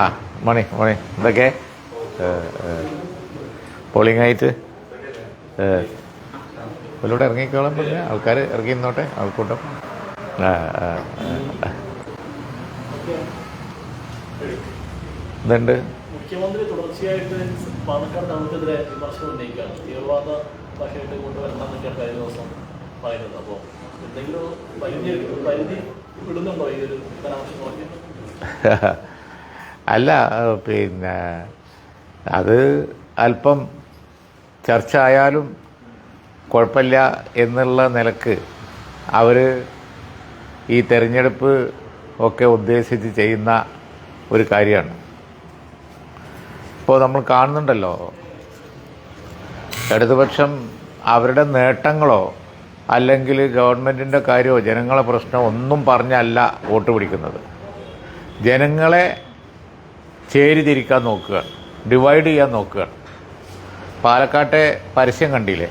ആ മണി മണി എന്തൊക്കെ? പോളിംഗ് ആയിട്ട് ഇതിലൂടെ ഇറങ്ങിക്കോളാൻ പറഞ്ഞ ആൾക്കാർ ഇറങ്ങി നിന്നോട്ടെ ആൾക്കൂട്ടം. ഇതുണ്ട്. മുഖ്യമന്ത്രി തുടർച്ചയായിട്ട് ദിവസം പറയുന്നത്. അപ്പോൾ എന്തെങ്കിലും പരിധി പരിധി ഈ അല്ല പിന്നെ അത് അല്പം ചർച്ച ആയാലും കുഴപ്പമില്ല എന്നുള്ള നിലയ്ക്ക് അവർ ഈ തെരഞ്ഞെടുപ്പ് ഒക്കെ ഉദ്ദേശിച്ച് ചെയ്യുന്ന ഒരു കാര്യമാണ്. ഇപ്പോൾ നമ്മൾ കാണുന്നുണ്ടല്ലോ ഇടതുപക്ഷം അവരുടെ നേട്ടങ്ങളോ അല്ലെങ്കിൽ ഗവൺമെന്റിന്റെ കാര്യമോ ജനങ്ങളെ പ്രശ്നമോ ഒന്നും പറഞ്ഞല്ല വോട്ട് പിടിക്കുന്നത്. ജനങ്ങളെ ചേരിതിരിക്കാൻ നോക്കുക ഡിവൈഡ് ചെയ്യാൻ നോക്കുക. പാലക്കാട്ടെ പരസ്യം കണ്ടില്ലേ?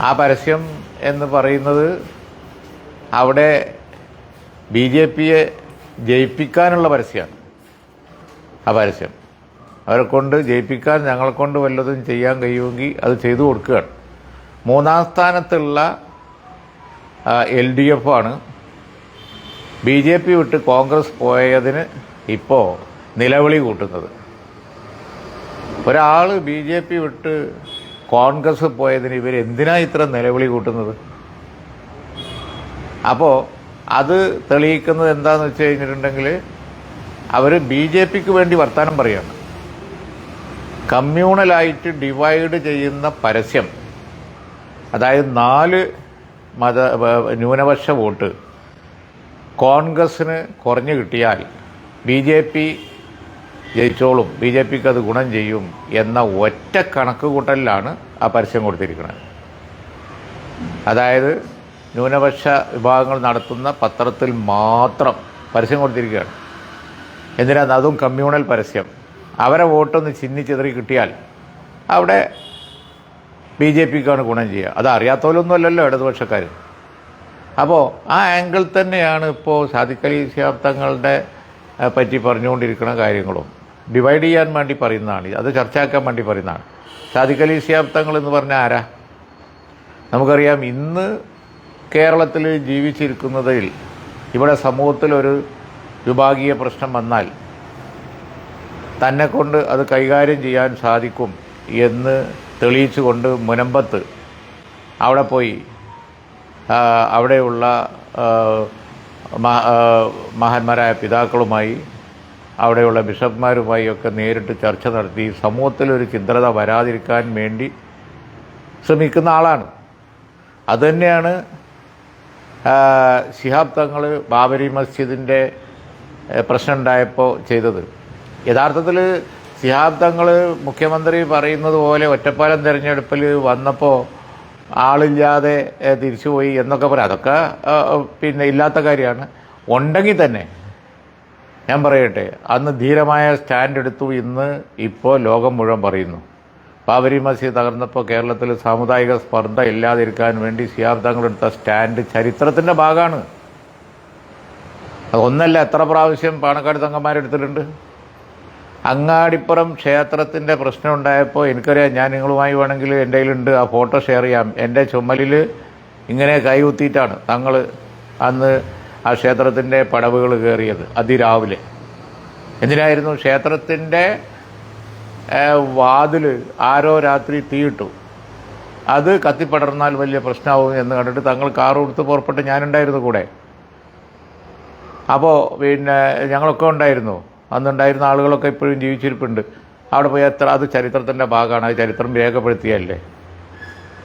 ആ പരസ്യം എന്ന് പറയുന്നത് അവിടെ ബി ജെ പിയെ ജയിപ്പിക്കാനുള്ള പരസ്യമാണ് ആ പരസ്യം. അവരെ കൊണ്ട് ജയിപ്പിക്കാൻ ഞങ്ങളെ കൊണ്ട് വല്ലതും ചെയ്യാൻ കഴിയുമെങ്കിൽ അത് ചെയ്തു കൊടുക്കുകയാണ്. മൂന്നാം സ്ഥാനത്തുള്ള എൽ ഡി എഫ് ആണ്. ബി ജെ പി വിട്ട് കോൺഗ്രസ് പോയതിന് ഇപ്പോൾ നിലവിളി കൂട്ടുന്നത്. ഒരാൾ ബി ജെ പി വിട്ട് കോൺഗ്രസ് പോയതിന് ഇവർ എന്തിനാ ഇത്ര നിലവിളി കൂട്ടുന്നത്? അപ്പോൾ അത് തെളിയിക്കുന്നത് എന്താണെന്ന് വെച്ച് കഴിഞ്ഞിട്ടുണ്ടെങ്കിൽ അവർ ബി ജെ പിക്ക് വേണ്ടി വർത്തമാനം പറയുകയാണ് കമ്മ്യൂണലായിട്ട് ഡിവൈഡ് ചെയ്യുന്ന പരസ്യം അതായത് നാല് മത ന്യൂനപക്ഷ വോട്ട് കോൺഗ്രസ്സിന് കുറഞ്ഞു കിട്ടിയാൽ ബി ജെ പി ജയിച്ചോളും. ബി ജെ പിക്ക് അത് ഗുണം ചെയ്യും എന്ന ഒറ്റ കണക്ക് കൂട്ടലിലാണ് ആ പരസ്യം കൊടുത്തിരിക്കുന്നത്. അതായത് ന്യൂനപക്ഷ വിഭാഗങ്ങൾ നടത്തുന്ന പത്രത്തിൽ മാത്രം പരസ്യം കൊടുത്തിരിക്കുകയാണ്. എന്തിനാണ് അതും കമ്മ്യൂണൽ പരസ്യം. അവരെ വോട്ടൊന്ന് ചിഹ്നിച്ചെതിറി കിട്ടിയാൽ അവിടെ ബി ജെ പിക്കാണ് ഗുണം ചെയ്യുക. അത് അറിയാത്തവരൊന്നുമല്ലല്ലോ ഇടതുപക്ഷക്കാർ അപ്പോൾ ആ ആംഗിൾ തന്നെയാണ് ഇപ്പോൾ സാധിക്കലി സിദ്ധാർത്ഥങ്ങളുടെ പറ്റി പറഞ്ഞുകൊണ്ടിരിക്കുന്ന കാര്യങ്ങളും. ഡിവൈഡ് ചെയ്യാൻ വേണ്ടി പറയുന്നതാണ്. അത് ചർച്ചയാക്കാൻ വേണ്ടി പറയുന്നതാണ്. സാധിക്കലി സിദ്ധാർത്ഥങ്ങൾ എന്ന് പറഞ്ഞാൽ ആരാ? നമുക്കറിയാം ഇന്ന് കേരളത്തിൽ ജീവിച്ചിരിക്കുന്നതിൽ ഇവിടെ സമൂഹത്തിലൊരു വിഭാഗീയ പ്രശ്നം വന്നാൽ തന്നെ കൊണ്ട് അത് കൈകാര്യം ചെയ്യാൻ സാധിക്കും എന്ന് തെളിയിച്ചുകൊണ്ട് മുനമ്പത്ത് അവിടെ പോയി അവിടെയുള്ള മഹാന്മാരായ പിതാക്കളുമായി അവിടെയുള്ള ബിഷപ്പ്മാരുമായി ഒക്കെ നേരിട്ട് ചർച്ച നടത്തി സമൂഹത്തിലൊരു ചിന്തത വരാതിരിക്കാൻ വേണ്ടി ശ്രമിക്കുന്ന ആളാണ്. അതുതന്നെയാണ് ശിഹാബ് തങ്ങൾ ബാബരി മസ്ജിദിന്റെ പ്രശ്നം ഉണ്ടായപ്പോൾ ചെയ്തത്. യഥാർത്ഥത്തിൽ ശിഹാബ് തങ്ങൾ മുഖ്യമന്ത്രി പറയുന്നത് പോലെ ഒറ്റപ്പാലം തിരഞ്ഞെടുപ്പിൽ വന്നപ്പോൾ ആളില്ലാതെ തിരിച്ചുപോയി എന്നൊക്കെ പറയാം. അതൊക്കെ പിന്നെ ഇല്ലാത്ത കാര്യമാണ്. ഉണ്ടെങ്കിൽ തന്നെ ഞാൻ പറയട്ടെ അന്ന് ധീരമായ സ്റ്റാൻഡ് എടുത്തു. ഇന്ന് ഇപ്പോൾ ലോകം മുഴുവൻ പറയുന്നു. ബാബരി മസ്ജിദ് തകർന്നപ്പോൾ കേരളത്തിൽ സാമുദായിക സ്പർദ്ധ ഇല്ലാതിരിക്കാൻ വേണ്ടി സിയാബ് തങ്ങളെടുത്ത സ്റ്റാൻഡ് ചരിത്രത്തിന്റെ ഭാഗമാണ്. അതൊന്നല്ല എത്ര പ്രാവശ്യം പാണക്കാട് തങ്ങന്മാരെടുത്തിട്ടുണ്ട്? അങ്ങാടിപ്പുറം ക്ഷേത്രത്തിന്റെ പ്രശ്നം ഉണ്ടായപ്പോൾ എനിക്കറിയാം ഞാൻ നിങ്ങളുമായി വേണമെങ്കിൽ എന്റെ കയ്യിലുണ്ട്. ആ ഫോട്ടോ ഷെയർ ചെയ്യാം. എന്റെ ചുമലിൽ ഇങ്ങനെ കൈകുത്തിയിട്ടാണ് തങ്ങൾ അന്ന് ആ ക്ഷേത്രത്തിന്റെ പടവുകൾ കയറിയത് അതിരാവിലെ. എന്തിനായിരുന്നു? ക്ഷേത്രത്തിന്റെ വാതിൽ ആരോ രാത്രി തീയിട്ടു. അത് കത്തിപ്പടർന്നാൽ വലിയ പ്രശ്നമാവും എന്ന് കണ്ടിട്ട് തങ്ങൾ കാർ കൊടുത്ത് പുറപ്പെട്ട് ഞാനുണ്ടായിരുന്നു കൂടെ. അപ്പോൾ പിന്നെ ഞങ്ങളൊക്കെ ഉണ്ടായിരുന്നു. അന്നുണ്ടായിരുന്ന ആളുകളൊക്കെ ഇപ്പോഴും ജീവിച്ചിരിപ്പുണ്ട്. അവിടെ പോയി എത്ര അത് ചരിത്രത്തിന്റെ ഭാഗമാണ് അത് ചരിത്രം രേഖപ്പെടുത്തിയല്ലേ?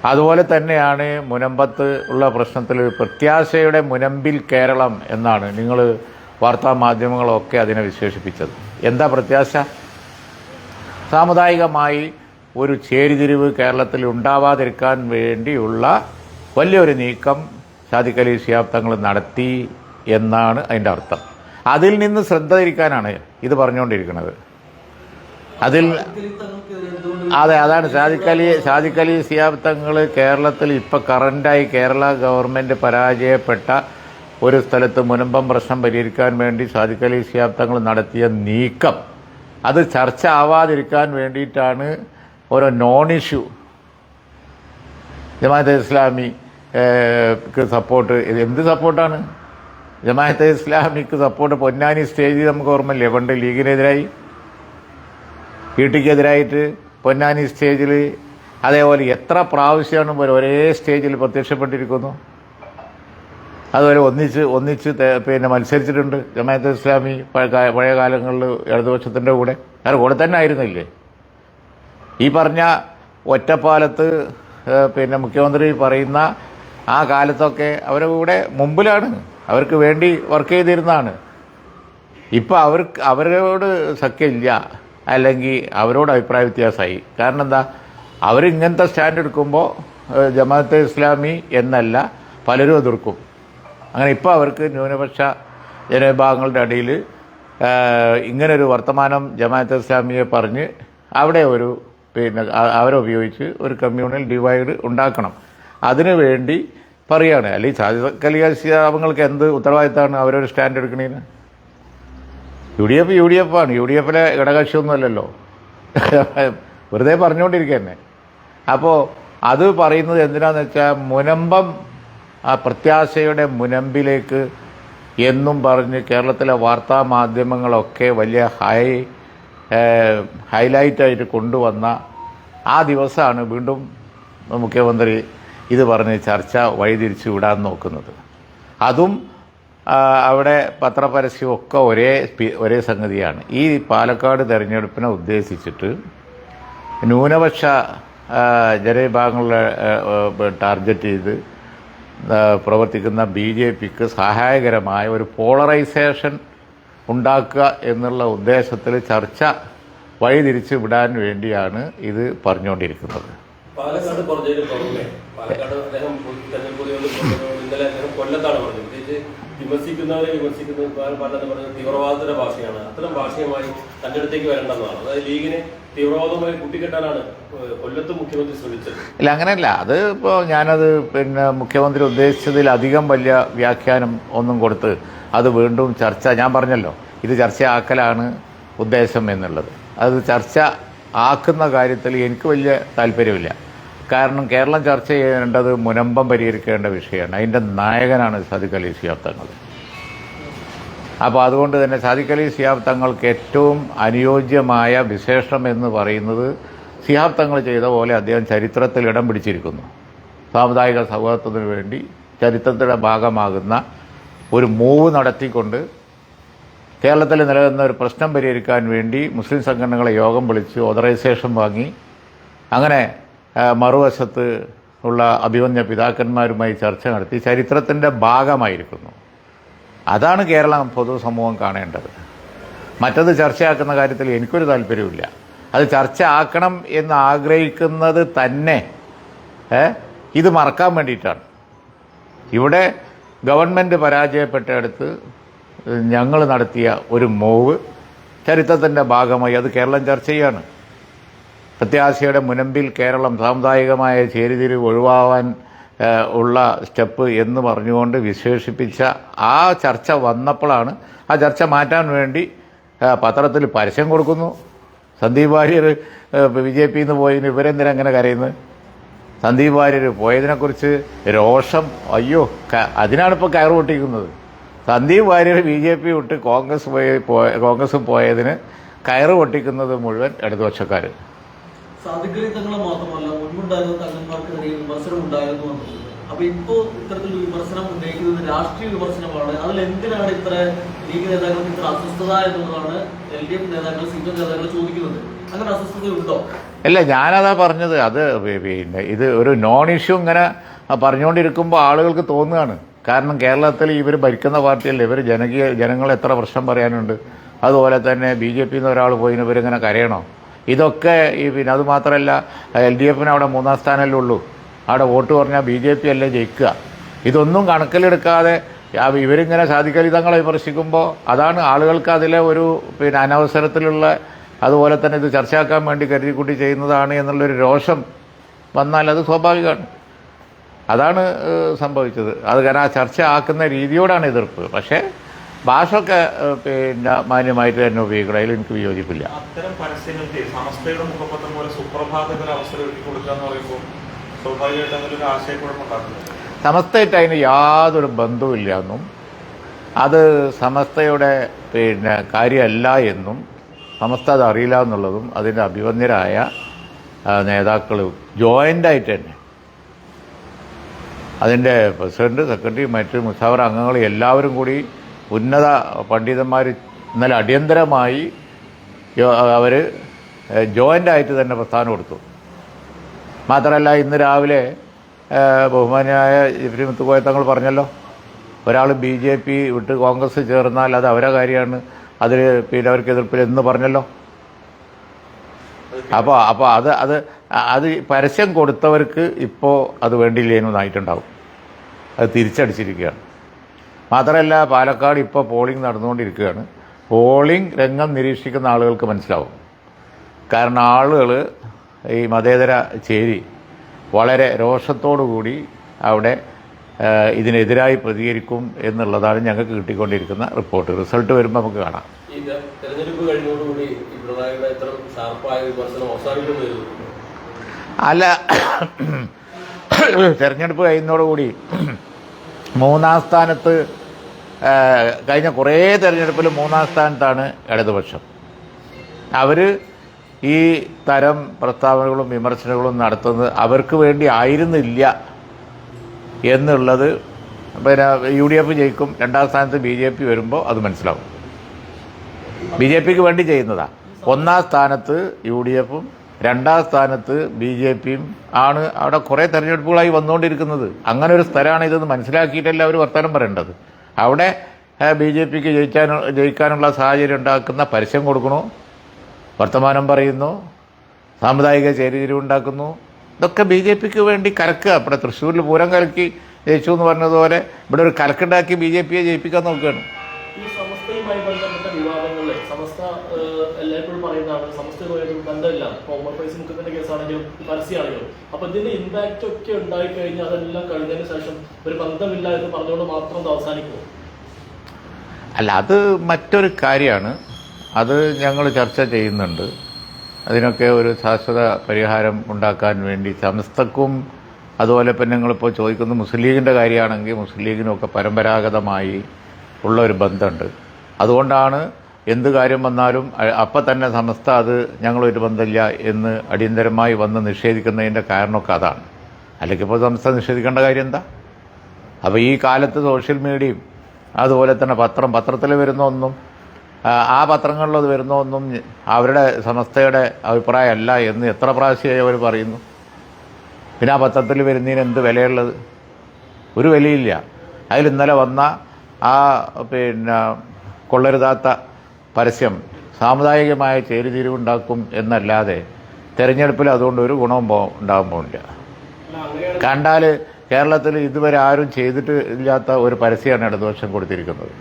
അതുപോലെ തന്നെയാണ് മുനമ്പത്ത് ഉള്ള പ്രശ്നത്തിൽ പ്രത്യാശയുടെ മുനമ്പിൽ കേരളം എന്നാണ് നിങ്ങൾ വാർത്താ മാധ്യമങ്ങളൊക്കെ അതിനെ വിശേഷിപ്പിച്ചത്. എന്താ പ്രത്യാശ? സാമുദായികമായി ഒരു ചേരിതിരിവ് കേരളത്തിൽ ഉണ്ടാവാതിരിക്കാൻ വേണ്ടിയുള്ള വലിയൊരു നീക്കം ശിഹാബ് തങ്ങൾ നടത്തി എന്നാണ് അതിന്റെ അർത്ഥം. അതിൽ നിന്ന് ശ്രദ്ധ തിരിക്കാനാണ് ഇത് പറഞ്ഞുകൊണ്ടിരിക്കുന്നത്. അതിൽ അതെ അതാണ്. ഷാജിക്കലി ഷാജിക്കലി സാദിഖ് അലി സിയാബ് തങ്ങൾ കേരളത്തിൽ ഇപ്പോൾ കറണ്ടായി കേരള ഗവൺമെന്റ് പരാജയപ്പെട്ട ഒരു സ്ഥലത്ത് മുനമ്പം പ്രശ്നം പരിഹരിക്കാൻ വേണ്ടി ഷാജിക്കലി തങ്ങൾ നടത്തിയ നീക്കം. അത് ചർച്ച ആവാതിരിക്കാൻ വേണ്ടിയിട്ടാണ് ഓരോ നോൺ ഇഷ്യൂ ജമാഅത്തെ ഇസ്ലാമിക്ക് സപ്പോർട്ട്. ഇത് എന്ത് സപ്പോർട്ടാണ്? ജമാഅത്തെ ഇസ്ലാമിക്ക് സപ്പോർട്ട് പൊന്നാനി സ്റ്റേജിൽ നമുക്ക് ഓർമ്മയില്ലേ? പണ്ട് ലീഗിനെതിരായി പി ടിക്കെതിരായിട്ട് പൊന്നാനി സ്റ്റേജിൽ അതേപോലെ എത്ര പ്രാവശ്യമാണ് ഇവർ ഒരേ സ്റ്റേജിൽ പ്രത്യക്ഷപ്പെട്ടിരിക്കുന്നു. അതുപോലെ ഒന്നിച്ച് ഒന്നിച്ച് പിന്നെ മത്സരിച്ചിട്ടുണ്ട് ജമാഅത്തെ ഇസ്ലാമി പഴയ കാലങ്ങളിൽ ഇടതുപക്ഷത്തിന്റെ കൂടെ. അവരുടെ കൂടെ തന്നെ ആയിരുന്നില്ലേ? ഈ പറഞ്ഞ ഒറ്റപ്പാലത്ത് പിന്നെ മുഖ്യമന്ത്രി പറയുന്ന ആ കാലത്തൊക്കെ അവരുടെ കൂടെ മുമ്പിലാണ് അവർക്ക് വേണ്ടി വർക്ക് ചെയ്തിരുന്നതാണ്. ഇപ്പം അവർക്ക് അവരോട് സഖ്യമില്ല. അല്ലെങ്കിൽ അവരോട് അഭിപ്രായ വ്യത്യാസമായി. കാരണം എന്താ? അവരിങ്ങനത്തെ സ്റ്റാൻഡ് എടുക്കുമ്പോൾ ജമാഅത്തെ ഇസ്ലാമി എന്നല്ല പലരും എതിർക്കും. അങ്ങനെ ഇപ്പോൾ അവർക്ക് ന്യൂനപക്ഷ ജനവിഭാഗങ്ങളുടെ ഇടയിൽ ഇങ്ങനൊരു വർത്തമാനം ജമാഅത്തെ ഇസ്ലാമിയെ പറഞ്ഞ് അവിടെ ഒരു പിന്നെ അവരുപയോഗിച്ച് ഒരു കമ്മ്യൂണൽ ഡിവൈഡ് ഉണ്ടാക്കണം. അതിനു പറയാണ്. അല്ലെങ്കിൽ സാധിക്കലിയാശാപങ്ങൾക്ക് എന്ത് ഉത്തരവാദിത്തമാണ് അവരൊരു stand എടുക്കണേന്? U D F U D F ആണ് യു ഡി എഫിലെ ഘടകക്ഷിയൊന്നുമല്ലല്ലോ വെറുതെ പറഞ്ഞുകൊണ്ടിരിക്കുക തന്നെ അപ്പോൾ അത് പറയുന്നത് എന്തിനാന്ന് വെച്ചാൽ മുനമ്പം ആ പ്രത്യാശയുടെ മുനമ്പിലേക്ക് എന്നും പറഞ്ഞ് കേരളത്തിലെ വാർത്താ മാധ്യമങ്ങളൊക്കെ വലിയ ഹൈ ഹൈലൈറ്റായിട്ട് കൊണ്ടുവന്ന ആ ദിവസമാണ് വീണ്ടും മുഖ്യമന്ത്രി ഇത് പറഞ്ഞ് ചർച്ച വഴിതിരിച്ചു വിടാൻ നോക്കുന്നത്. അതും അവിടെ പത്രപരസ്യമൊക്കെ ഒരേ ഒരേ സംഗതിയാണ്. ഈ പാലക്കാട് തെരഞ്ഞെടുപ്പിനെ ഉദ്ദേശിച്ചിട്ട് ന്യൂനപക്ഷ ജനവിഭാഗങ്ങളെ ടാർഗറ്റ് ചെയ്ത് പ്രവർത്തിക്കുന്ന ബി ജെ പിക്ക് സഹായകരമായ ഒരു പോളറൈസേഷൻ ഉണ്ടാക്കുക എന്നുള്ള ഉദ്ദേശത്തിൽ ചർച്ച വഴിതിരിച്ച് വിടാൻ വേണ്ടിയാണ് ഇത് പറഞ്ഞുകൊണ്ടിരിക്കുന്നത്. പാലക്കാട് പറഞ്ഞതിന് പുറമെ പാലക്കാട് അദ്ദേഹം തെരഞ്ഞെടുപ്പ് ഇന്നലെ അദ്ദേഹം കൊല്ലത്താണ് പറഞ്ഞത്. പ്രത്യേകിച്ച് വിമർശിക്കുന്നവരെ വിമർശിക്കുന്ന പാലക്കാട് പറഞ്ഞത് തീവ്രവാദത്തിന്റെ ഭാഷയാണ്. അത്തരം ഭാഷയുമായി തന്റെ അടുത്തേക്ക് വരേണ്ടെന്നാണ് അതായത് ലീഗിനെ തീവ്രവാദവുമായി കൂട്ടിക്കെട്ടാനാണ് കൊല്ലത്ത് മുഖ്യമന്ത്രി ശ്രമിച്ചത്. ഇല്ല അങ്ങനെയല്ല. അത് ഇപ്പോൾ ഞാനത് പിന്നെ മുഖ്യമന്ത്രി ഉദ്ദേശിച്ചതിൽ അധികം വലിയ വ്യാഖ്യാനം ഒന്നും കൊടുത്ത് അത് വീണ്ടും ചർച്ച ഞാൻ പറഞ്ഞല്ലോ ഇത് ചർച്ചയാക്കലാണ് ഉദ്ദേശം എന്നുള്ളത്. അത് ചർച്ച ആക്കുന്ന കാര്യത്തിൽ എനിക്ക് വലിയ താല്പര്യമില്ല. കാരണം കേരളം ചർച്ച ചെയ്യേണ്ടത് മുനമ്പം പരിഹരിക്കേണ്ട വിഷയമാണ്. അതിന്റെ നായകനാണ് സാദിഖ് അലി സിയാബ് തങ്ങൾ. അപ്പോൾ അതുകൊണ്ട് തന്നെ സാദിഖ് അലി സിയാബ് തങ്ങൾക്ക് ഏറ്റവും അനുയോജ്യമായ വിശേഷം എന്ന് പറയുന്നത് സിയാബ് തങ്ങൾ ചെയ്ത പോലെ അദ്ദേഹം ചരിത്രത്തിൽ ഇടം പിടിച്ചിരിക്കുന്നു. സാമുദായിക സൗഹാർദ്ദത്തിന് വേണ്ടി ചരിത്രത്തിന്റെ ഭാഗമാകുന്ന ഒരു മൂവ് നടത്തിക്കൊണ്ട് കേരളത്തിൽ നിലനിന്ന ഒരു പ്രശ്നം പരിഹരിക്കാൻ വേണ്ടി മുസ്ലിം സംഘടനകളെ യോഗം വിളിച്ച് ഓതറൈസേഷൻ വാങ്ങി. അങ്ങനെ മറുവശത്ത് ഉള്ള അഭിമന്യ പിതാക്കന്മാരുമായി ചർച്ച നടത്തി. ചരിത്രത്തിന്റെ ഭാഗമായിരിക്കുന്നു. അതാണ് കേരളം പൊതുസമൂഹം കാണേണ്ടത്. മറ്റത് ചർച്ചയാക്കുന്ന കാര്യത്തിൽ എനിക്കൊരു താല്പര്യമില്ല അത് ചർച്ച ആക്കണം എന്ന് ആഗ്രഹിക്കുന്നത് തന്നെ ഇത് മറക്കാൻ വേണ്ടിയിട്ടാണ്. ഇവിടെ ഗവൺമെന്റ് പരാജയപ്പെട്ടടുത്ത് ഞങ്ങൾ നടത്തിയ ഒരു മൂവ് ചരിത്രത്തിന്റെ ഭാഗമായി അത് കേരളം ചർച്ച ചെയ്യാണ്. പ്രത്യാശയുടെ മുനമ്പിൽ കേരളം സാമുദായികമായ ചേരിതിരിവ് ഒഴിവാവാൻ ഉള്ള സ്റ്റെപ്പ് എന്ന് പറഞ്ഞുകൊണ്ട് വിശേഷിപ്പിച്ച ആ ചർച്ച വന്നപ്പോഴാണ് ആ ചർച്ച മാറ്റാൻ വേണ്ടി പത്രത്തിൽ പരസ്യം കൊടുക്കുന്നു. സന്ദീപ് വാര്യർ ബി ജെ പിയിൽ നിന്ന് പോയതിന് ഇവരെന്തിനാ അങ്ങനെ കരയുന്നത് സന്ദീപ് വാര്യർ പോയതിനെക്കുറിച്ച് രോഷം അയ്യോ അതിനാണ് ഇപ്പോൾ കയറ് പൊട്ടിക്കുന്നത്. Sandeep Warrier B J P വിട്ട് കോൺഗ്രസ് പോയ കോൺഗ്രസ് പോയതിന് കയറ് പൊട്ടിക്കുന്നത് മുഴുവൻ ഇടതുപക്ഷക്കാർ അപ്പൊ ഇപ്പോ ഇത്തരത്തിൽ വിമർശനം ഉന്നയിക്കുന്നത് രാഷ്ട്രീയ വിമർശനമാണ്. അതിൽ എന്തിനാണ് ഇത്ര ലീഗ് നേതാക്കൾക്ക് ഇത്ര അസ്വസ്ഥത എന്നുള്ളതാണ് എൽ ഡി എഫ് നേതാക്കൾ സി പി എം നേതാക്കൾ ചോദിക്കുന്നത്. അങ്ങനെ അസ്വസ്ഥത ഉണ്ടോ അല്ല ഞാനതാ പറഞ്ഞത്. അത് പിന്നെ ഇത് ഒരു നോൺ ഇഷ്യൂ ഇങ്ങനെ പറഞ്ഞുകൊണ്ടിരിക്കുമ്പോൾ ആളുകൾക്ക് തോന്നുകയാണ്. കാരണം കേരളത്തിൽ ഇവർ ഭരിക്കുന്ന പാർട്ടിയല്ലേ? ഇവർ ജനകീയ ജനങ്ങൾ എത്ര പ്രശ്നം പറയാനുണ്ട്? അതുപോലെ തന്നെ ബി ജെ പിന്ന് ഒരാൾ പോയി ഇവരിങ്ങനെ കരയണോ? ഇതൊക്കെ ഈ പിന്നെ അതുമാത്രമല്ല എൽ ഡി എഫിന് അവിടെ മൂന്നാം സ്ഥാനമല്ലേ ഉള്ളൂ അവിടെ വോട്ട് പറഞ്ഞാൽ ബി ജെ പി അല്ലേ ജയിക്കുക? ഇതൊന്നും കണക്കിലെടുക്കാതെ ഇവരിങ്ങനെ സാധിക്കലിതങ്ങളെ വിമർശിക്കുമ്പോൾ അതാണ് ആളുകൾക്ക് അതിലെ ഒരു പിന്നെ അനവസരത്തിലുള്ള അതുപോലെ തന്നെ ഇത് ചർച്ചയാക്കാൻ വേണ്ടി കരുതിക്കൂട്ടി ചെയ്യുന്നതാണ് എന്നുള്ളൊരു രോഷം വന്നാൽ അത് സ്വാഭാവികമാണ്. അതാണ് സംഭവിച്ചത്. അത് കാരണം ആ ചർച്ച ആക്കുന്ന രീതിയോടാണ് എതിർപ്പ്. പക്ഷേ ഭാഷയൊക്കെ പിന്നെ മാന്യമായിട്ട് തന്നെ ഉപയോഗിക്കണം. അതിൽ എനിക്ക് വിയോജിപ്പില്ല അത്തരം പരസ്യങ്ങൾക്ക് സമസ്തയുടെ മുഖപത്രം പോലെ സുപ്രഭാതത്തിന് അവസരം ഒരുക്കി കൊടുക്കുക എന്ന് പറയുമ്പോൾ സ്വാഭാവികമായിട്ട് അതിലൊരു സമസ്തയായിട്ട് അതിന് യാതൊരു ബന്ധവുമില്ല എന്നും അത് സമസ്തയുടെ പിന്നെ കാര്യമല്ല എന്നും സമസ്ത അത് അറിയില്ല എന്നുള്ളതും അതിന്റെ അഭിവന്യരായ നേതാക്കൾ ജോയിന്റായിട്ട് തന്നെ അതിന്റെ പ്രസിഡന്റ് സെക്രട്ടറി മറ്റ് മുസാവർ അംഗങ്ങൾ എല്ലാവരും കൂടി ഉന്നത പണ്ഡിതന്മാർ ഇന്നലെ അടിയന്തരമായി അവർ ജോയിന്റായിട്ട് തന്നെ പ്രസ്ഥാനം കൊടുത്തു മാത്രമല്ല ഇന്ന് രാവിലെ ബഹുമാനിയായ ബഹുമാനായ ഇബ്രി മുത്തുക്കോയ തങ്ങൾ പറഞ്ഞല്ലോ ഒരാൾ ബി ജെ പി വിട്ട് കോൺഗ്രസ് ചേർന്നാൽ അത് അവരെ കാര്യമാണ് അതിൽ പിന്നെ അവർക്ക് എതിർപ്പിൽ എന്ന് പറഞ്ഞല്ലോ. അപ്പോൾ അപ്പോൾ അത് അത് അത് പരസ്യം കൊടുത്തവർക്ക് ഇപ്പോൾ അത് വേണ്ടിയില്ലേന്നായിട്ടുണ്ടാവും അത് തിരിച്ചടിച്ചിരിക്കുകയാണ്. മാത്രമല്ല പാലക്കാട് ഇപ്പോൾ പോളിംഗ് നടന്നുകൊണ്ടിരിക്കുകയാണ്. പോളിംഗ് രംഗം നിരീക്ഷിക്കുന്ന ആളുകൾക്ക് മനസ്സിലാവും. കാരണം ആളുകൾ ഈ മതേതര ചേരി വളരെ കൂടി അവിടെ ഇതിനെതിരായി പ്രതികരിക്കും എന്നുള്ളതാണ് ഞങ്ങൾക്ക് കിട്ടിക്കൊണ്ടിരിക്കുന്ന റിപ്പോർട്ട് റിസൾട്ട് വരുമ്പോൾ നമുക്ക് കാണാം. അല്ല തെരഞ്ഞെടുപ്പ് കഴിയുന്നതോടുകൂടി മൂന്നാം സ്ഥാനത്ത് കഴിഞ്ഞ കുറേ തെരഞ്ഞെടുപ്പിൽ മൂന്നാം സ്ഥാനത്താണ് ഇടതുപക്ഷം. അവർ ഈ തരം പ്രസ്താവനകളും വിമർശനങ്ങളും നടത്തുന്നത് അവർക്ക് വേണ്ടി ആയിരുന്നില്ല എന്നുള്ളത് പിന്നെ യു ഡി എഫ് ജയിക്കും രണ്ടാം സ്ഥാനത്ത് ബി ജെ പി വരുമ്പോൾ അത് മനസ്സിലാവും. ബി ജെ പിക്ക് വേണ്ടി ചെയ്യുന്നതാണ് ഒന്നാം സ്ഥാനത്ത് യു ഡി എഫും രണ്ടാം സ്ഥാനത്ത് ബി ജെ പിയും ആണ് അവിടെ കുറേ തെരഞ്ഞെടുപ്പുകളായി വന്നുകൊണ്ടിരിക്കുന്നത്. അങ്ങനെ ഒരു സ്ഥലമാണ് ഇതെന്ന് മനസ്സിലാക്കിയിട്ടല്ല അവർ വർത്തമാനം പറയേണ്ടത്. അവിടെ ബി ജെ പിക്ക് ജയിക്കാൻ ജയിക്കാനുള്ള സാഹചര്യം ഉണ്ടാക്കുന്ന പരസ്യം കൊടുക്കണു വർത്തമാനം പറയുന്നു. സാമുദായിക ചേരിതിരിവുണ്ടാക്കുന്നു ഇതൊക്കെ ബി ജെ പിക്ക് വേണ്ടി കലക്കുക. ഇവിടെ തൃശ്ശൂരിൽ പൂരം കലക്കി ജയിച്ചു എന്ന് പറഞ്ഞതുപോലെ ഇവിടെ ഒരു കലക്കുണ്ടാക്കി ബി ജെ പിയെ ജയിപ്പിക്കാൻ നോക്കുകയാണ് ഈ സമസ്തയുമായി ബന്ധപ്പെട്ട വിവാദങ്ങളിൽ സമസ്ത ഏഹ്, എല്ലായ്പ്പോഴും പറയുന്നതാണ് സമസ്തയുമായിട്ട് ബന്ധമില്ല. ഫൈസ് മുഖത്തിന്റെ കേസാണെങ്കിലും പരസ്യമാണെങ്കിലും അപ്പൊ ഇതിന്റെ ഇമ്പാക്റ്റ് ഒക്കെ ഉണ്ടായി കഴിഞ്ഞാൽ അതെല്ലാം കഴിഞ്ഞതിന് ശേഷം ഒരു ബന്ധമില്ല എന്ന് പറഞ്ഞുകൊണ്ട് മാത്രം അവസാനിക്കുമോ അല്ല അത് മറ്റൊരു കാര്യമാണ്. അത് ഞങ്ങൾ ചർച്ച ചെയ്യുന്നുണ്ട്. അതിനൊക്കെ ഒരു ശാശ്വത പരിഹാരം ഉണ്ടാക്കാൻ വേണ്ടി സമസ്തക്കും അതുപോലെ ഇപ്പം ഞങ്ങളിപ്പോൾ ചോദിക്കുന്നത് മുസ്ലിം ലീഗിന്റെ കാര്യമാണെങ്കിൽ മുസ്ലിം ലീഗിനൊക്കെ പരമ്പരാഗതമായി ഉള്ള ഒരു ബന്ധമുണ്ട്. അതുകൊണ്ടാണ് എന്ത് കാര്യം വന്നാലും അപ്പം തന്നെ സമസ്ത അത് ഞങ്ങളൊരു ബന്ധമില്ല എന്ന് അടിയന്തരമായി വന്ന് നിഷേധിക്കുന്നതിന്റെ കാരണമൊക്കെ അതാണ്. അല്ലെങ്കിൽ ഇപ്പോൾ സമസ്ത നിഷേധിക്കേണ്ട കാര്യം എന്താ? അപ്പോൾ ഈ കാലത്ത് സോഷ്യൽ മീഡിയയും അതുപോലെ തന്നെ പത്രം പത്രത്തിൽ വരുന്ന ഒന്നും ആ, പത്രങ്ങളിലത് വരുന്ന ഒന്നും അവരുടെ സമസ്തയുടെ അഭിപ്രായമല്ല എന്ന് എത്ര പ്രാവശ്യമായി അവർ പറയുന്നു. പിന്നെ ആ പത്രത്തിൽ വരുന്നതിന് എന്ത് വിലയുള്ളത്? ഒരു വിലയില്ല. അതിൽ ഇന്നലെ വന്ന ആ പിന്നെ കൊള്ളരുതാത്ത പരസ്യം സാമുദായികമായ ചേരുതിരിവുണ്ടാക്കും എന്നല്ലാതെ തെരഞ്ഞെടുപ്പിൽ അതുകൊണ്ട് ഒരു ഗുണവും പോ ഉണ്ടാകാൻ പോകില്ല കണ്ടാൽ കേരളത്തിൽ ഇതുവരെ ആരും ചെയ്തിട്ട് ഇല്ലാത്ത ഒരു പരസ്യമാണ് ഇടതുപക്ഷം കൊടുത്തിരിക്കുന്നത്.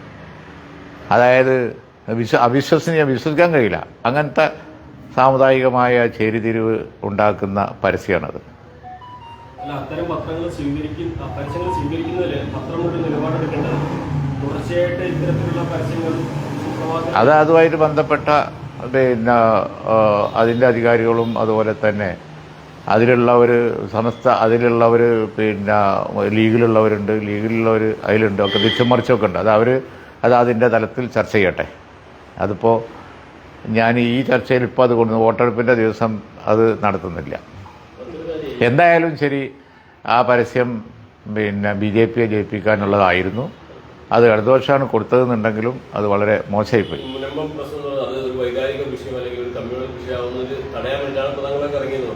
അതായത് വിശ്വ അവിശ്വസനീയ വിശ്വസിക്കാൻ കഴിയില്ല. അങ്ങനത്തെ സാമുദായികമായ ചേരിതിരിവ് ഉണ്ടാക്കുന്ന പരസ്യമാണത്. സ്വീകരിക്കുന്നതിൽ പരസ്യങ്ങൾ അത് അതുമായിട്ട് ബന്ധപ്പെട്ട പിന്നെ അതിന്റെ അധികാരികളും അതുപോലെ തന്നെ അതിലുള്ള അതിലുള്ളവർ സമസ്ത ഒരു പിന്നെ ലീഗിലുള്ളവരുണ്ട് ലീഗിലുള്ളവർ അതിലുണ്ട് ഒക്കെ തിരിച്ചുമറിച്ചൊക്കെ ഉണ്ട്. അത് അവർ അത് അതിന്റെ തലത്തിൽ ചർച്ച ചെയ്യട്ടെ. അതിപ്പോൾ ഞാൻ ഈ ചർച്ചയിൽ ഇപ്പോൾ അത് കൊണ്ടുവന്നു വോട്ടെടുപ്പിന്റെ ദിവസം അത് നടത്തുന്നില്ല. എന്തായാലും ശരി ആ പരസ്യം പിന്നെ ബി ജെ പിയെ ജയിപ്പിക്കാനുള്ളതായിരുന്നു. അത് ഇടതുപക്ഷമാണ് കൊടുത്തതെന്നുണ്ടെങ്കിലും അത് വളരെ മോശമായിപ്പോയി. അത് ഒരു വൈകാരിക ഒരു കമ്മ്യൂണൽ വിഷയമാവുന്നത് തടയാൻ വേണ്ടിയാണ് ഇപ്പോൾ തങ്ങളൊക്കെ ഇറങ്ങിയത്.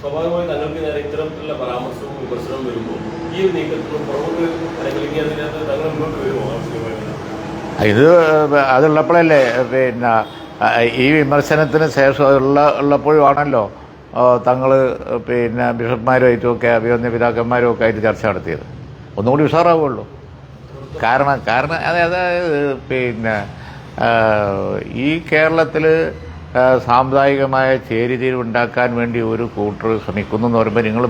സ്വാഭാവികമായി തങ്ങൾക്ക് നേരെ ഇത്തരത്തിലുള്ള പരാമർശവും വിമർശനവും വരുമ്പോൾ ഈ ഒരു നീക്കത്തിന് പുറകോട്ട് അല്ലെങ്കിൽ അതിനകത്ത് തങ്ങൾ മുന്നോട്ട് വരുമോ? ഇത് അതുള്ളപ്പോഴല്ലേ പിന്നെ ഈ വിമർശനത്തിന് ശേഷം ഉള്ള ഉള്ളപ്പോഴുമാണല്ലോ തങ്ങൾ പിന്നെ ബിഷപ്പ്മാരുമായിട്ടുമൊക്കെ അഭിവന്യ പിതാക്കന്മാരും ഒക്കെ ആയിട്ട് ചർച്ച നടത്തിയത്. ഒന്നുകൂടി ഉഷാറാവുള്ളൂ കാരണം കാരണം അതെ അതായത് പിന്നെ ഈ കേരളത്തിൽ സാമുദായികമായ ചേരിതിരിവ് ഉണ്ടാക്കാൻ വേണ്ടി ഒരു കൂട്ടർ ശ്രമിക്കുന്നു എന്ന് പറയുമ്പോൾ നിങ്ങൾ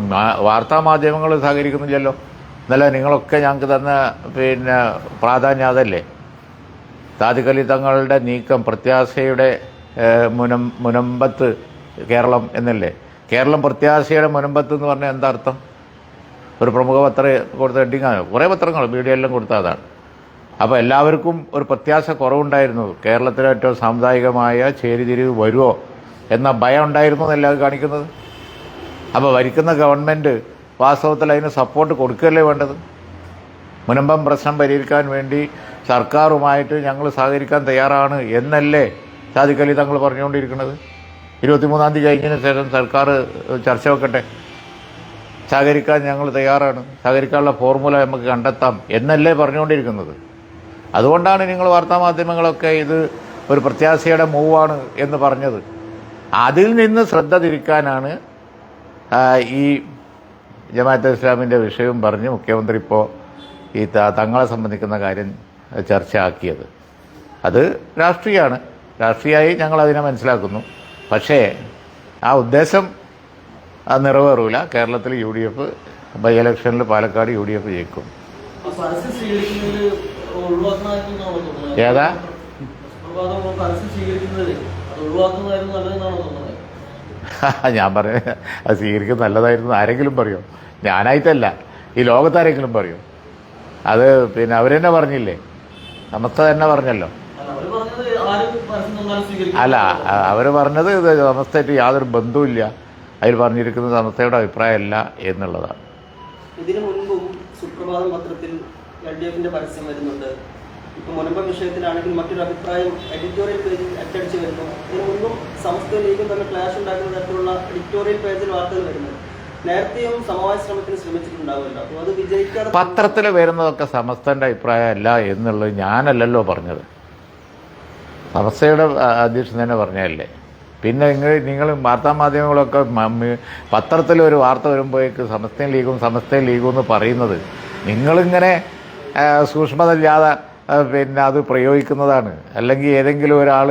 വാർത്താ മാധ്യമങ്ങൾ സഹകരിക്കുന്നില്ലല്ലോ. എന്നല്ല നിങ്ങളൊക്കെ ഞങ്ങൾക്ക് തന്ന പിന്നെ പ്രാധാന്യം അതല്ലേ? താതികലി തങ്ങളുടെ നീക്കം പ്രത്യാശയുടെ മുനം മുനമ്പത്ത് കേരളം എന്നല്ലേ? കേരളം പ്രത്യാശയുടെ മുനമ്പത്ത് എന്ന് പറഞ്ഞാൽ എന്താ അർത്ഥം? ഒരു പ്രമുഖ പത്രം കൊടുത്ത ഹെഡിങ്ങാണ് കുറേ പത്രങ്ങൾ മീഡിയയെല്ലാം കൊടുത്ത അതാണ്. അപ്പോൾ എല്ലാവർക്കും ഒരു പ്രത്യാശ കുറവുണ്ടായിരുന്നു. കേരളത്തിലെ ഏറ്റവും സാമുദായികമായ ചേരിതിരിവ് വരുമോ എന്ന ഭയം ഉണ്ടായിരുന്നു എന്നല്ല അത് കാണിക്കുന്നത്? അപ്പോൾ ഭരിക്കുന്ന ഗവൺമെന്റ് വാസ്തവത്തിൽ അതിന് സപ്പോർട്ട് കൊടുക്കുകയല്ലേ വേണ്ടത്? മുനമ്പം പ്രശ്നം പരിഹരിക്കാൻ വേണ്ടി സർക്കാരുമായിട്ട് ഞങ്ങൾ സഹകരിക്കാൻ തയ്യാറാണ് എന്നല്ലേ സാദിഖലി തങ്ങൾ പറഞ്ഞുകൊണ്ടിരിക്കുന്നത്? ഇരുപത്തിമൂന്നാം തീയതി കഴിഞ്ഞതിന് ശേഷം സർക്കാർ ചർച്ച വെക്കട്ടെ? സഹകരിക്കാൻ ഞങ്ങൾ തയ്യാറാണ്. സഹകരിക്കാനുള്ള ഫോർമുല നമുക്ക് കണ്ടെത്താം എന്നല്ലേ പറഞ്ഞുകൊണ്ടിരിക്കുന്നത്. അതുകൊണ്ടാണ് നിങ്ങൾ വാർത്താമാധ്യമങ്ങളൊക്കെ ഇത് ഒരു പ്രത്യാശയുടെ മൂവാണ് എന്ന് പറഞ്ഞത്. അതിൽ നിന്ന് ശ്രദ്ധ തിരിക്കാനാണ് ഈ ജമാഅത്തെ ഇസ്ലാമിന്റെ വിഷയം പറഞ്ഞ് മുഖ്യമന്ത്രി ഇപ്പോൾ ഈ തങ്ങളെ സംബന്ധിക്കുന്ന കാര്യം ചർച്ച ചർച്ചയാക്കിയത്. അത് രാഷ്ട്രീയമാണ് രാഷ്ട്രീയമായി ഞങ്ങൾ അതിനെ മനസ്സിലാക്കുന്നു. പക്ഷേ ആ ഉദ്ദേശം അത് നിറവേറൂല. കേരളത്തിൽ യു ഡി എഫ് ബൈ ഇലക്ഷനിൽ പാലക്കാട് യു ഡി എഫ് ജയിക്കും ഏതാ? ഞാൻ പറഞ്ഞ അത് സ്വീകരിക്കുന്നത് നല്ലതായിരുന്നു ആരെങ്കിലും പറയോ. ഞാനായിട്ടല്ല ഈ ലോകത്താരെങ്കിലും പറയോ. അത് പിന്നെ അവരെന്നെ പറഞ്ഞില്ലേ? സമസ്ത തന്നെ പറഞ്ഞല്ലോ. അല്ല അവർ പറഞ്ഞത് സമസ്തയായിട്ട് യാതൊരു ബന്ധവുമില്ല. അതിൽ പറഞ്ഞിരിക്കുന്നത് അന്നത്തെയുടെ അഭിപ്രായമല്ല എന്നുള്ളതാണ്. ഇതിനു മുൻപും സുപ്രഭാതം പത്രത്തിൽ എൽ ഡി എഫിന്റെ പരസ്യം വരുന്നുണ്ട്. ഇപ്പൊ മുനമ്പ വിഷയത്തിലാണെങ്കിൽ മറ്റൊരു അഭിപ്രായം എഡിറ്റോറിയൽ പേജിൽ അറ്റടിച്ച് വരുന്നു ഇതിനു മുൻപും സമസ്ത ലീഗും തമ്മിൽ ക്ലാഷ് ഉണ്ടാക്കുന്ന തരത്തിലുള്ള എഡിറ്റോറിയൽ പേജിൽ വാർത്തകൾ വരുന്നത് നേരത്തെയും സമവായ ശ്രമത്തിന് ശ്രമിച്ചിട്ടുണ്ടാവുമല്ലോ. അപ്പോൾ അത് വിജയിക്കാതെ പത്രത്തിൽ വരുന്നതൊക്കെ സമസ്തന്റെ അഭിപ്രായമല്ല എന്നുള്ളത് ഞാനല്ലല്ലോ പറഞ്ഞത്. സമസ്തയുടെ അധ്യക്ഷൻ തന്നെ പറഞ്ഞതല്ലേ? പിന്നെ നിങ്ങൾ നിങ്ങൾ വാർത്താമാധ്യമങ്ങളൊക്കെ പത്രത്തിൽ ഒരു വാർത്ത വരുമ്പോഴേക്ക് സമസ്തയും ലീഗും സമസ്തയും ലീഗും എന്ന് പറയുന്നത് നിങ്ങളിങ്ങനെ സൂക്ഷ്മതയില്ലാതെ പിന്നെ അത് പ്രയോഗിക്കുന്നതാണ്. അല്ലെങ്കിൽ ഏതെങ്കിലും ഒരാൾ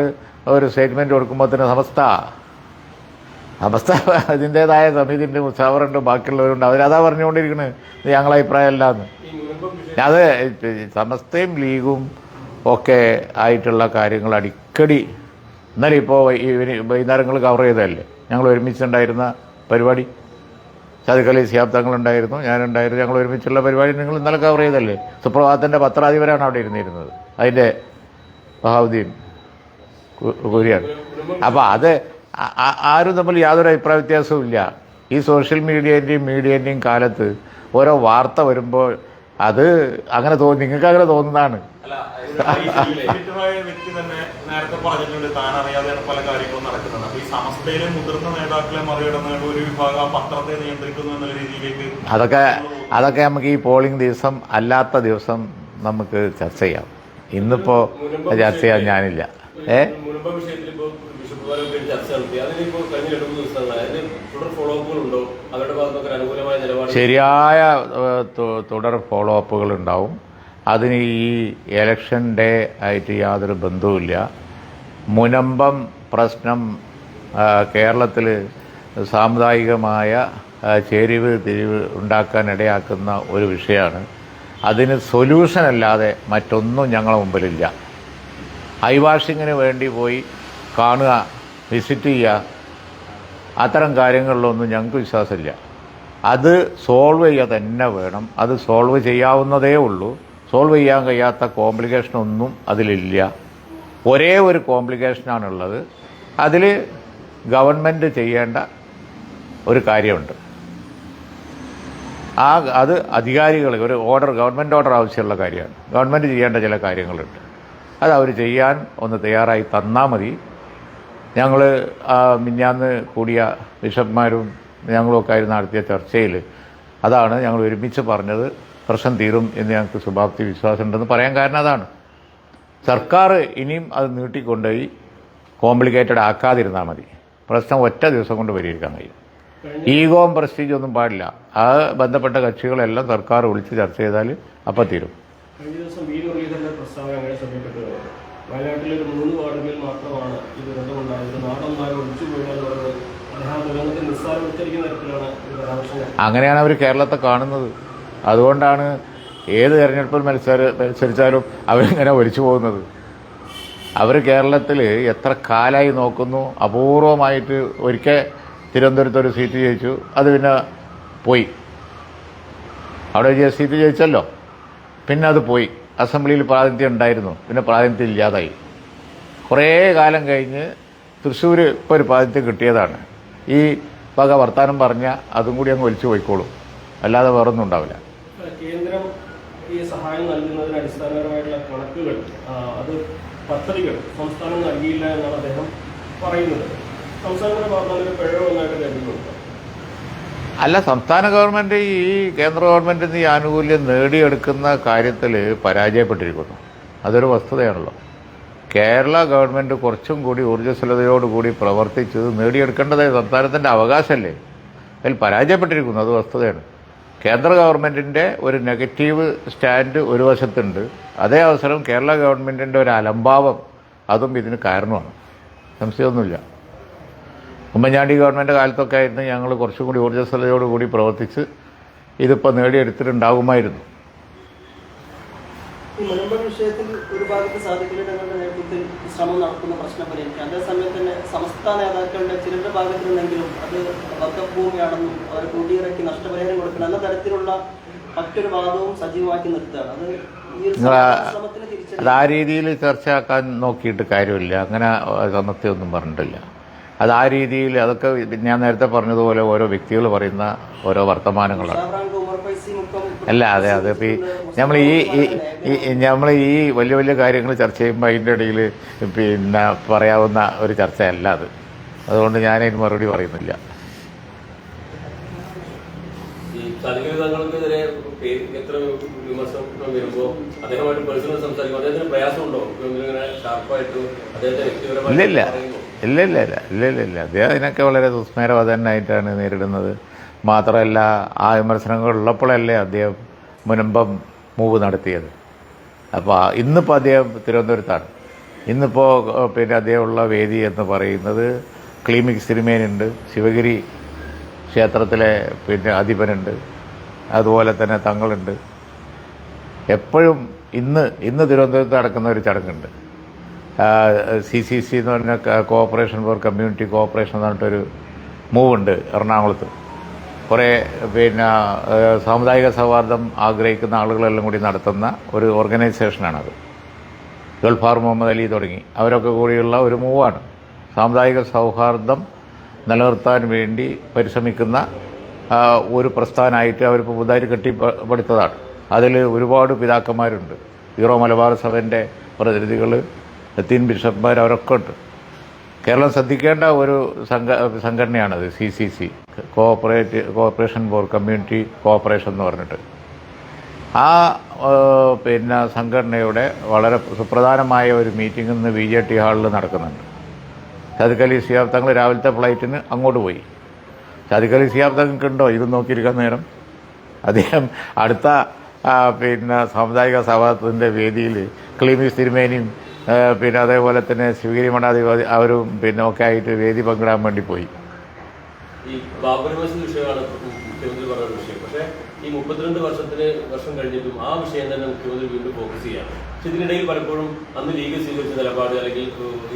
ഒരു സ്റ്റേറ്റ്മെന്റ് കൊടുക്കുമ്പോൾ തന്നെ സമസ്ത അവസ്ഥ അതിന്റെതായ സമിതിന്റെ മുസാവറുണ്ട് ബാക്കിയുള്ളവരുണ്ട്. അവരതാ പറഞ്ഞുകൊണ്ടിരിക്കുന്നത് ഞങ്ങളെ അഭിപ്രായമല്ല എന്ന് അത് സമസ്തയും ലീഗും ഒക്കെ ആയിട്ടുള്ള കാര്യങ്ങൾ അടിക്കടി ഇന്നലെ ഇപ്പോൾ വൈകുന്നേരങ്ങൾ കവർ ചെയ്തതല്ലേ? ഞങ്ങൾ ഒരുമിച്ചുണ്ടായിരുന്ന പരിപാടി. ചതുക്കലി സിയാബ് തങ്ങളുണ്ടായിരുന്നു ഞാനുണ്ടായിരുന്നു. ഞങ്ങൾ ഒരുമിച്ചുള്ള പരിപാടി നിങ്ങൾ ഇന്നലെ കവർ ചെയ്തല്ലേ സുപ്രഭാതത്തിന്റെ പത്രാധിപരാണ് അവിടെ ഇരുന്നിരുന്നത്. അതിന്റെ ബഹാവുദ്ദീൻ കു- കുര്യൻ. അപ്പോൾ അത് ആരും തമ്മിൽ യാതൊരു അഭിപ്രായ വ്യത്യാസവും ഇല്ല. ഈ സോഷ്യൽ മീഡിയേന്റെയും മീഡിയേന്റെയും കാലത്ത് ഓരോ വാർത്ത വരുമ്പോൾ അത് അങ്ങനെ തോന്നി. നിങ്ങൾക്ക് അങ്ങനെ തോന്നുന്നതാണ് പറഞ്ഞിട്ടുണ്ട് താൻ അറിയാതെയാണ് പല കാര്യങ്ങളും നടക്കുന്നത്. അപ്പൊ ഈ സമസ്തയിലെ മുതിർന്ന നേതാക്കളെ മറികടന്നുകൊണ്ട് ഒരു വിഭാഗം ആ പത്രത്തെ നിയന്ത്രിക്കുന്നു എന്നുള്ള രീതിയിലേക്ക് അതൊക്കെ അതൊക്കെ നമുക്ക് ഈ പോളിംഗ് ദിവസം അല്ലാത്ത ദിവസം നമുക്ക് ചർച്ച ചെയ്യാം. ഇന്നിപ്പോ ചർച്ച ചെയ്യാൻ ഞാനില്ല. ഏ? ശരിയായ തുടർ ഫോളോ അപ്പുകൾ ഉണ്ടാവും. അതിന് ഈ എലക്ഷൻ ഡേ ആയിട്ട് യാതൊരു ബന്ധവുമില്ല. മുനമ്പം പ്രശ്നം കേരളത്തിൽ സാമുദായികമായ ചേരിവ് തിരിവ് ഉണ്ടാക്കാൻ ഇടയാക്കുന്ന ഒരു വിഷയമാണ്. അതിന് സൊല്യൂഷൻ അല്ലാതെ മറ്റൊന്നും ഞങ്ങളുടെ മുമ്പിലില്ല. ഐ വാഷിങ്ങിന് വേണ്ടി പോയി കാണുക വിസിറ്റ് ചെയ്യുക അത്തരം കാര്യങ്ങളിലൊന്നും ഞങ്ങൾക്ക് വിശ്വാസമില്ല. അത് സോൾവ് ചെയ്യുക തന്നെ വേണം. അത് സോൾവ് ചെയ്യാവുന്നതേ ഉള്ളൂ. സോൾവ് ചെയ്യാൻ കഴിയാത്ത കോംപ്ലിക്കേഷൻ ഒന്നും അതിലില്ല. ഒരേ ഒരു കോംപ്ലിക്കേഷനാണുള്ളത്. അതിൽ ഗവൺമെന്റ് ചെയ്യേണ്ട ഒരു കാര്യമുണ്ട്. ആ അത് അധികാരികൾ ഒരു ഓർഡർ ഗവൺമെന്റ് ഓർഡർ ആവശ്യമുള്ള കാര്യമാണ്. ഗവൺമെന്റ് ചെയ്യേണ്ട ചില കാര്യങ്ങളുണ്ട്. അത് അവർ ചെയ്യാൻ ഒന്ന് തയ്യാറായി തന്നാൽ മതി. ഞങ്ങൾ മിഞ്ഞാന്ന് കൂടിയ ബിഷപ്പ്മാരും ഞങ്ങളുമൊക്കെ ആയിരുന്നു നടത്തിയ ചർച്ചയിൽ അതാണ് ഞങ്ങൾ ഒരുമിച്ച് പറഞ്ഞത് പ്രശ്നം തീരും എന്ന് ഞങ്ങൾക്ക് ശുഭാപ്തി വിശ്വാസമുണ്ടെന്ന് പറയാൻ കാരണം അതാണ്. സർക്കാർ ഇനിയും അത് നീട്ടിക്കൊണ്ടുപോയി കോംപ്ലിക്കേറ്റഡ് ആക്കാതിരുന്നാൽ മതി. പ്രശ്നം ഒറ്റ ദിവസം കൊണ്ട് പരിഹരിക്കാൻ കഴിയും. ഈഗോം പ്രസ്റ്റീജ് ഒന്നും പാടില്ല. ആ ബന്ധപ്പെട്ട കക്ഷികളെല്ലാം സർക്കാർ വിളിച്ച് ചർച്ച ചെയ്താൽ അപ്പം തീരും. കഴിഞ്ഞ ദിവസം വി മുരളീധരന്റെ പ്രസ്താവന അങ്ങനെ ഒരു മൂന്ന് വാർഡുകളിൽ മാത്രമാണ് ഈ ദുരന്തമുണ്ടായത്. നാടൊന്നാകെ ഒളിച്ചു അദ്ദേഹം ദുരന്തത്തെ നിസ്സാരവൽക്കരിക്കുന്ന തരത്തിലാണ് അങ്ങനെയാണ് അവർ കേരളത്തെ കാണുന്നത്. അതുകൊണ്ടാണ് ഏത് തെരഞ്ഞെടുപ്പിൽ മത്സര മത്സരിച്ചാലും അവരിങ്ങനെ ഒലിച്ചു പോകുന്നത്? അവർ കേരളത്തിൽ എത്ര കാലമായി നോക്കുന്നു? അപൂർവമായിട്ട് ഒരിക്കൽ തിരുവനന്തപുരത്ത് ഒരു സീറ്റ് ജയിച്ചു അത് പിന്നെ പോയി. അവിടെ സീറ്റ് ജയിച്ചല്ലോ. പിന്നെ അത് പോയി. അസംബ്ലിയിൽ പ്രാതിനിധ്യം ഉണ്ടായിരുന്നു. പിന്നെ പ്രാതിനിധ്യം ഇല്ലാതായി. കുറേ കാലം കഴിഞ്ഞ് തൃശ്ശൂർ ഇപ്പോൾ ഒരു പ്രാതിനിധ്യം കിട്ടിയതാണ്. ഈ വക വർത്താനം പറഞ്ഞാൽ അതും കൂടി അങ്ങ് ഒലിച്ചു പോയിക്കോളും. അല്ലാതെ വേറൊന്നും ഉണ്ടാവില്ല കേന്ദ്രം ഈ സഹായം നൽകുന്നതിന് അടിസ്ഥാനപരമായിട്ടുള്ള കണക്കുകൾ അത് പദ്ധതികൾ സംസ്ഥാനം നൽകിയില്ല എന്നാണ് അദ്ദേഹം പറയുന്നത്. ഭാഗത്ത് ഒരു പിഴവ് ഒന്നായിട്ട് കരുതുന്നുണ്ട്? അല്ല സംസ്ഥാന ഗവൺമെന്റ് ഈ കേന്ദ്ര ഗവൺമെന്റ് ഈ ആനുകൂല്യം നേടിയെടുക്കുന്ന കാര്യത്തിൽ പരാജയപ്പെട്ടിരിക്കുന്നു. അതൊരു വസ്തുതയാണല്ലോ. കേരള ഗവൺമെന്റ് കുറച്ചും കൂടി ഊർജസ്വലതയോടുകൂടി പ്രവർത്തിച്ചത് നേടിയെടുക്കേണ്ടത് സംസ്ഥാനത്തിന്റെ അവകാശമല്ലേ? അതിൽ പരാജയപ്പെട്ടിരിക്കുന്നു അത് വസ്തുതയാണ്. കേന്ദ്ര ഗവൺമെന്റിന്റെ ഒരു നെഗറ്റീവ് സ്റ്റാൻഡ് ഒരു വശത്തുണ്ട്. അതേ അവസരം കേരള ഗവൺമെന്റിന്റെ ഒരു അലംഭാവം അതും ഇതിന് കാരണമാണ്. സംശയമൊന്നുമില്ല. ഉമ്മൻചാണ്ടി ഗവൺമെന്റ് കാലത്തൊക്കെ ആയിരുന്നു ഞങ്ങൾ കുറച്ചും കൂടി ഊർജസ്വലതയോടുകൂടി പ്രവർത്തിച്ച് ഇതിപ്പോൾ നേടിയെടുത്തിട്ടുണ്ടാകുമായിരുന്നു. ഈ മുനമ്പം വിഷയത്തിൽ ഒരു ഭാഗത്ത് സാധിക്കില്ല നേതൃത്വത്തിൽ ശ്രമം നടത്തുന്ന പ്രശ്നം പരിഹരിക്കാം അതേസമയത്ത് തന്നെ സംസ്ഥാന നേതാക്കളുടെ ചിലരുടെ ഭാഗത്തു നിന്നെങ്കിലും അത് വക്കഭൂമിയാണെന്നും അവർ കൂട്ടിയിറക്കി നഷ്ടപരിഹാരം കൊടുക്കണം എന്ന തരത്തിലുള്ള മറ്റൊരു വാദവും സജീവമാക്കി നിർത്തുകയാണ്. അത് അത് ആ രീതിയിൽ ചർച്ചയാക്കാൻ നോക്കിയിട്ട് കാര്യമില്ല. അങ്ങനെ സമത്യമൊന്നും പറഞ്ഞിട്ടില്ല. അത് ആ രീതിയിൽ അതൊക്കെ ഞാൻ നേരത്തെ പറഞ്ഞതുപോലെ ഓരോ വ്യക്തികൾ പറയുന്ന ഓരോ വർത്തമാനങ്ങളാണ്. അല്ല അതെ അതെ. ഇപ്പം ഈ നമ്മൾ ഈ ഈ നമ്മൾ ഈ വലിയ വലിയ കാര്യങ്ങൾ ചർച്ച ചെയ്യുമ്പോൾ അതിന്റെ ഇടയിൽ പിന്നെ പറയാവുന്ന ഒരു ചർച്ചയല്ല അത്. അതുകൊണ്ട് ഞാൻ അതിന് മറുപടി പറയുന്നില്ല. ഇല്ലില്ല തങ്ങൾക്കെതിരെ പേ- എത്ര വിമർശനം വരുമ്പോൾ അദ്ദേഹമായിട്ട് പേഴ്സണൽ സംസാരിക്കും അദ്ദേഹത്തിന് പ്രയാസമുണ്ടോ? ഇങ്ങനെ ഷാർപ്പായിട്ട് അദ്ദേഹത്തെ വ്യക്തിപരമായി ഇല്ല ഇല്ല പറയുമ്പോൾ ഇല്ല ഇല്ല ഇല്ല ഇല്ല ഇല്ല ഇല്ല. അദ്ദേഹം അതിനൊക്കെ വളരെ സുസ്മേരവാദനായിട്ടാണ് നേരിടുന്നത്. മാത്രമല്ല ആ വിമർശനങ്ങൾ ഉള്ളപ്പോഴല്ലേ അദ്ദേഹം മുനമ്പം മൂവ് നടത്തിയത്. അപ്പോൾ ഇന്നിപ്പോൾ അദ്ദേഹം തിരുവനന്തപുരത്താണ്. ഇന്നിപ്പോൾ പിന്നെ അദ്ദേഹമുള്ള വേദി എന്ന് പറയുന്നത് ക്ലീമിക് സിനിമേനുണ്ട്. ശിവഗിരി ക്ഷേത്രത്തിലെ പിന്നെ അധിപനുണ്ട്. അതുപോലെ തന്നെ തങ്ങളുണ്ട്. എപ്പോഴും ഇന്ന് ഇന്ന് തിരുവനന്തപുരത്ത് നടക്കുന്ന ഒരു ചടങ്ങുണ്ട്. സി സി സി എന്ന് പറഞ്ഞ കോഓപ്പറേഷൻ ഫോർ കമ്മ്യൂണിറ്റി കോഓപ്പറേഷൻ എന്ന് പറഞ്ഞിട്ടൊരു മൂവ് ഉണ്ട് എറണാകുളത്ത്. കുറേ പിന്നെ സാമുദായിക സൗഹാർദ്ദം ആഗ്രഹിക്കുന്ന ആളുകളെല്ലാം കൂടി നടത്തുന്ന ഒരു ഓർഗനൈസേഷനാണത്. ഗൾഫാർ മുഹമ്മദ് അലി തുടങ്ങി. അവരൊക്കെ കൂടിയുള്ള ഒരു മൂവാണ്. സാമുദായിക സൗഹാർദ്ദം നിലനിർത്താൻ വേണ്ടി പരിശ്രമിക്കുന്ന ഒരു പ്രസ്ഥാനമായിട്ട് അവരിപ്പോൾ പുതുതായി കെട്ടിപ്പടുത്തതാണ്. അതിൽ ഒരുപാട് പിതാക്കന്മാരുണ്ട്. ഹീറോ മലബാർ സഭന്റെ പ്രതിനിധികൾ ലത്തീൻ ബിഷപ്പ്മാർ അവരൊക്കെ ഉണ്ട്. കേരളം ശ്രദ്ധിക്കേണ്ട ഒരു സംഘ സംഘടനയാണത് C C C. Cooperate corporation for community cooperation എന്ന് പറഞ്ഞിട്ട്. ആ പിന്നെ സംഘടനയുടെ വളരെ സുപ്രധാനമായ ഒരു മീറ്റിംഗ് ഇന്ന് ബി ജെ ടി ഹാളിൽ നടക്കുന്നുണ്ട്. ചതുക്കലി സിയാബ് തങ്ങൾ രാവിലത്തെ ഫ്ലൈറ്റിന് അങ്ങോട്ട് പോയി. ചതുക്കലി സിയാബ് തങ്ങൾക്ക് ഉണ്ടോ? ഇത് നോക്കിയിരിക്കാൻ നേരം. അദ്ദേഹം അടുത്ത പിന്നെ സാമുദായിക സഭാത്തിന്റെ വേദിയിൽ ക്ലീമി തിരുമേനിയും പിന്നെ അതേപോലെ തന്നെ ശിവഗിരി മഠാധിപതി അവരും പിന്നെ ഒക്കെ ആയിട്ട് വേദി പങ്കിടാൻ വേണ്ടി പോയി. ഈ ബാബറി മസ്ജിദ് വിഷയമാണ് മുഖ്യമന്ത്രി പറഞ്ഞ വിഷയം. പക്ഷേ ഈ മുപ്പത്തിരണ്ട് വർഷത്തിന് വർഷം കഴിഞ്ഞിട്ടും ആ വിഷയം തന്നെ മുഖ്യമന്ത്രി വീണ്ടും ഫോക്കസ് ചെയ്യാണ്. പക്ഷെ ഇതിനിടയിൽ പലപ്പോഴും അന്ന് ലീഗ് സ്വീകരിച്ച നിലപാട് അല്ലെങ്കിൽ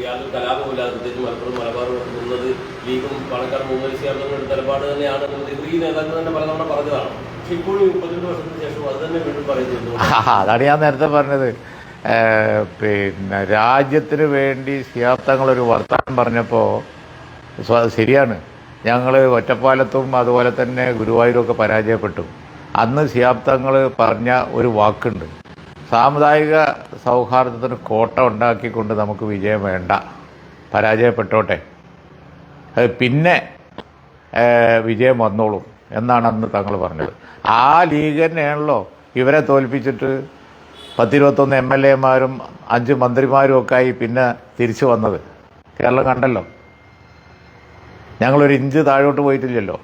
യാതൊരു കലാപമില്ലാതെ പ്രത്യേകിച്ച് മലപ്പുറം മലബാറും നിന്നത് ലീഗും പാലക്കാട് മുന്നേറിയാർന്ന നിലപാട് തന്നെയാണ് ഈ നേതാക്കൾ തന്നെ പലതവണ പറഞ്ഞതാണ്. പക്ഷെ ഇപ്പോഴും മുപ്പത്തിരണ്ട് വർഷത്തിന് ശേഷം അത് തന്നെ വീണ്ടും പറയുന്നു അതാണ് ഞാൻ നേരത്തെ പറഞ്ഞത്. പിന്നെ രാജ്യത്തിന് വേണ്ടി സിയാബ്ദങ്ങളൊരു വർത്തമാനം പറഞ്ഞപ്പോൾ ശരിയാണ്. ഞങ്ങൾ ഒറ്റപ്പാലത്തും അതുപോലെ തന്നെ ഗുരുവായൂരൊക്കെ പരാജയപ്പെട്ടു. അന്ന് ശിയാബ്ദങ്ങൾ പറഞ്ഞ ഒരു വാക്കുണ്ട്. സാമുദായിക സൗഹാർദ്ദത്തിന് കോട്ട ഉണ്ടാക്കിക്കൊണ്ട് നമുക്ക് വിജയം വേണ്ട. പരാജയപ്പെട്ടോട്ടെ. അത് പിന്നെ വിജയം വന്നോളും എന്നാണ് അന്ന് തങ്ങൾ പറഞ്ഞത്. ആ ലീഗ് ഇവരെ തോൽപ്പിച്ചിട്ട് പത്തിരുപത്തൊന്ന് എം എൽ എമാരും അഞ്ച് മന്ത്രിമാരും ഒക്കെ ആയി പിന്നെ തിരിച്ചു വന്നത്. കേരളം കണ്ടല്ലോ. ഞങ്ങളൊരു ഇഞ്ച് താഴോട്ട് പോയിട്ടില്ലല്ലോ.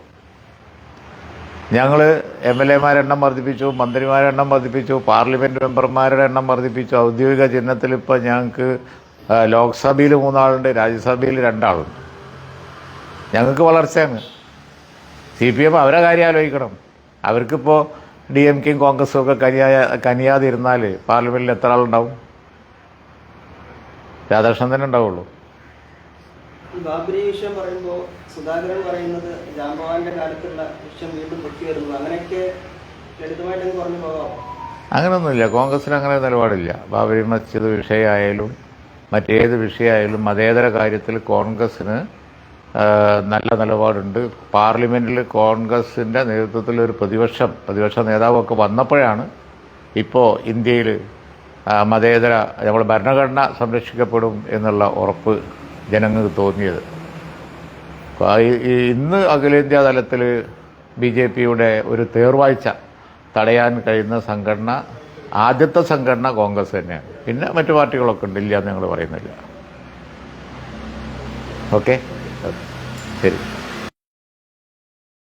ഞങ്ങൾ എം എൽ എമാരുടെ എണ്ണം വർദ്ധിപ്പിച്ചു മന്ത്രിമാരുടെ എണ്ണം വർദ്ധിപ്പിച്ചു പാർലമെന്റ് മെമ്പർമാരുടെ എണ്ണം വർദ്ധിപ്പിച്ചു. ഔദ്യോഗിക ചിഹ്നത്തിൽ ഇപ്പോൾ ഞങ്ങൾക്ക് ലോക്സഭയിൽ മൂന്നാളുണ്ട് രാജ്യസഭയിൽ രണ്ടാളുണ്ട്. ഞങ്ങൾക്ക് വളർച്ചയാണ് സി പി എം അവരെ കാര്യം ആലോചിക്കണം. അവർക്കിപ്പോൾ ഡി എം കെയും കോൺഗ്രസും ഒക്കെ കനിയാ കനിയാതിരുന്നാൽ പാർലമെന്റിൽ എത്ര ആളുണ്ടാവും? രാധാകൃഷ്ണൻ തന്നെ ഉണ്ടാവുള്ളൂ. ഈ ബാബരി വിഷയം പറയുമ്പോൾ സുധാകരൻ പറയുന്നത് രാംഭവാന്റെ കാലത്തുള്ള വിഷയം വീണ്ടും പൊട്ടി വരുന്നു അങ്ങനെയൊക്കെ ലളിതമായിട്ട് അങ്ങ് പറഞ്ഞു പോകാം അങ്ങനെയൊന്നുമില്ല കോൺഗ്രസിന് അങ്ങനെ നിലപാടില്ല. ബാബരി മസ്ജിദ് വിഷയമായാലും മറ്റേത് വിഷയമായാലും മതേതര കാര്യത്തിൽ കോൺഗ്രസ്സിന് നല്ല നിലപാടുണ്ട്. പാർലമെന്റിൽ കോൺഗ്രസിന്റെ നേതൃത്വത്തിൽ ഒരു പ്രതിപക്ഷം പ്രതിപക്ഷ നേതാവൊക്കെ വന്നപ്പോഴാണ് ഇപ്പോൾ ഇന്ത്യയിൽ മതേതര നമ്മൾ ഭരണഘടന സംരക്ഷിക്കപ്പെടും എന്നുള്ള ഉറപ്പ് ജനങ്ങൾക്ക് തോന്നിയത്. ഇന്ന് അഖിലേന്ത്യാ തലത്തിൽ ബി ജെ പിയുടെ ഒരു തേർവാഴ്ച തടയാൻ കഴിയുന്ന സംഘടന ആദ്യത്തെ സംഘടന കോൺഗ്രസ് തന്നെയാണ്. പിന്നെ മറ്റു പാർട്ടികളൊക്കെ ഉണ്ട് ഇല്ല എന്ന് ഞങ്ങൾ പറയുന്നില്ല. ഓക്കെ? ശരി.